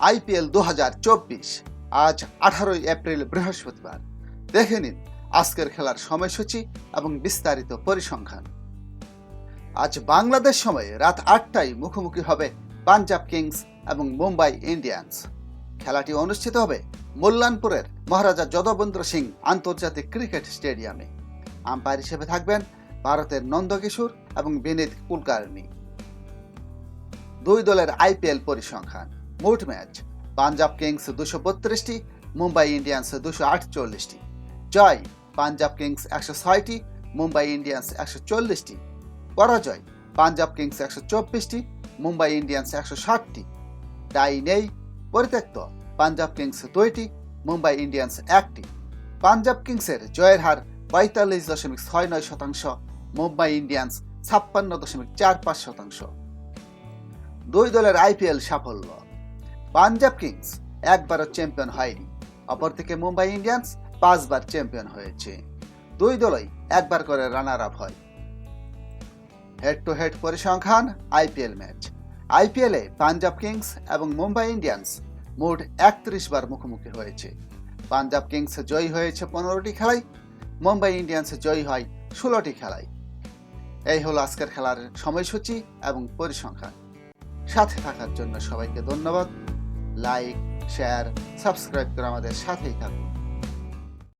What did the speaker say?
IPL দু হাজার চব্বিশ। আজ আঠারোই এপ্রিল বৃহস্পতিবার। দেখে নিন আজকের খেলার সময়সূচি এবং বিস্তারিত পরিসংখ্যান। আজ বাংলাদেশ সময়ে রাত আটটায় মুখোমুখি হবে পাঞ্জাব কিংস এবং মুম্বাই ইন্ডিয়ান্স। খেলাটি অনুষ্ঠিত হবে মল্লানপুরের মহারাজা যদবেন্দ্র সিং আন্তর্জাতিক ক্রিকেট স্টেডিয়ামে। আম্পায়ার হিসেবে থাকবেন ভারতের নন্দকিশোর এবং বিনীত কুলকার্নি দুই দলের আইপিএল পরিসংখ্যান। মোট ম্যাচ। পাঞ্জাব কিংস দুশো বত্রিশটি, মুম্বাই ইন্ডিয়ান্স দুশো আটচল্লিশটি। জয়, পাঞ্জাব কিংস একশো ছয়টি, মুম্বাই ইন্ডিয়ান্স একশো চল্লিশটি। পরাজয়, পাঞ্জাব কিংস একশো চব্বিশটি, মুম্বাই ইন্ডিয়ান্স একশো ষাটটি। টাই নেই, পরিত্যক্ত, পাঞ্জাব কিংস দুইটি, মুম্বাই ইন্ডিয়ান্স একটি। পাঞ্জাব কিংসের জয়ের হার পঁয়তাল্লিশ দশমিক ছয় নয় শতাংশ, মুম্বাই ইন্ডিয়ান্স ছাপ্পান্ন দশমিক চার পাঁচ শতাংশ। দুই দলের আইপিএল সাফল্য। পাঞ্জাব কিংস একবারও চ্যাম্পিয়ন হয়নি। অপরদিকে মুম্বাই ইন্ডিয়ান্স পাঁচবার চ্যাম্পিয়ন হয়েছে। দুই দলই একবার করে রানার আপ হয় হেড টু হেড পরিসংখ্যান আইপিএল ম্যাচ আইপিএলে পাঞ্জাব কিংস এবং মুম্বাই ইন্ডিয়ান্স মোট একত্রিশ বার মুখোমুখি হয়েছে। পাঞ্জাব কিংস জয়ী হয়েছে পনেরোটি খেলায়, মুম্বাই ইন্ডিয়ান্স জয়ী হয় ষোলোটি খেলায়। এই হলো আজকের খেলার সময়সূচি এবং পরিসংখ্যান। সাথে থাকার জন্য সবাইকে ধন্যবাদ। লাইক শেয়ার সাবস্ক্রাইব করে আমাদের সাথেই থাকুন।